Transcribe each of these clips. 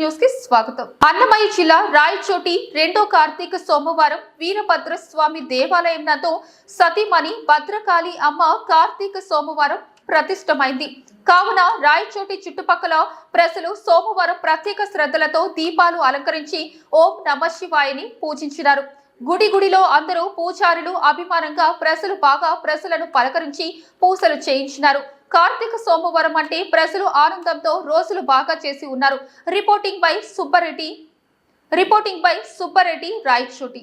న్యూస్కి స్వాగతం. అన్నమయ్య జిల్లా రాయచోటి రెండో కార్తీక సోమవారం వీరభద్ర స్వామి దేవాలయం నందు సతీమణి భద్రకాళి అమ్మ కార్తీక సోమవారం ప్రతిష్టమైంది. కావున రాయచోటి చుట్టుపక్కల ప్రజలు సోమవారం ప్రత్యేక శ్రద్ధలతో దీపాలు అలంకరించి ఓం నమ శివాయని పూజించినారు. గుడి గుడిలో అందరూ పూజారులు అభిమానంగా ప్రజలు బాగా ప్రజలను పలకరించి పూజలు చేయించినారు. కార్తీక సోమవారం అంటే ప్రజలు ఆనందంతో రోజులు బాగా చేసి ఉన్నారు. Reporting by Subbareddy. Reporting by Subbareddy Rayachoti.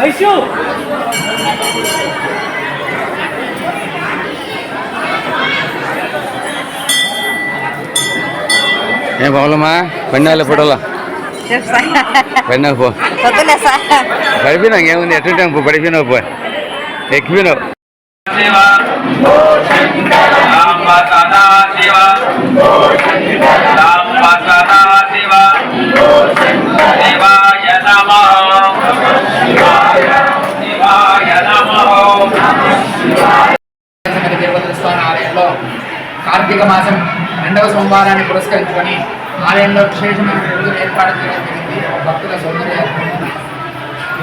Vaishu ఏం పవలమ్మా పన్నెల ఫోటోలో పన్నెల పో పడిపోయినావు ఏముంది ఎట్టుంటాం పో పడిపోయినావు పో ఎక్కిపోయినావు శివ స్వామి కార్తీక మాసం రెండవ సోమవారాన్ని పురస్కరించుకొని ఆలయంలో విశేషమైన రోజులు ఏర్పాటు చేయడం జరిగింది. భక్తుల సౌందర్య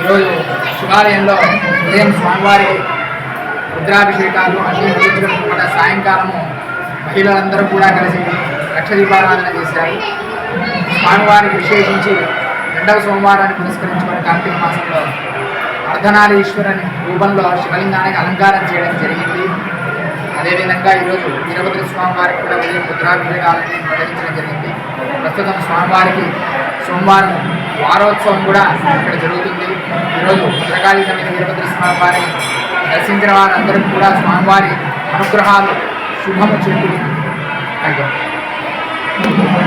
ఈరోజు శివాలయంలో ఉదయం స్వామివారి రుద్రాభిషేకాలు అన్ని ముగించడం కూడా సాయంకాలము మహిళలందరూ కూడా కలిసి లక్ష దీపారాధన చేశారు. స్వామివారికి విశేషించి రెండవ సోమవారాన్ని పురస్కరించుకొని కార్తీక మాసంలో అర్ధనారీశ్వరుని రూపంలో శివలింగానికి అలంకారం చేయడం జరిగింది. అదేవిధంగా ఈరోజు వీరభద్ర స్వామి వారికి కూడా ఉదయం రుద్రాభిషేకాలని నిర్వహించడం జరిగింది. ప్రస్తుతం స్వామివారికి సోమవారం వారోత్సవం కూడా ఇక్కడ జరుగుతుంది. ఈరోజు భద్రకాళి సమేత వీరభద్ర స్వామి వారిని దర్శించిన వారందరికీ కూడా స్వామివారి అనుగ్రహాలు శుభము చెప్పి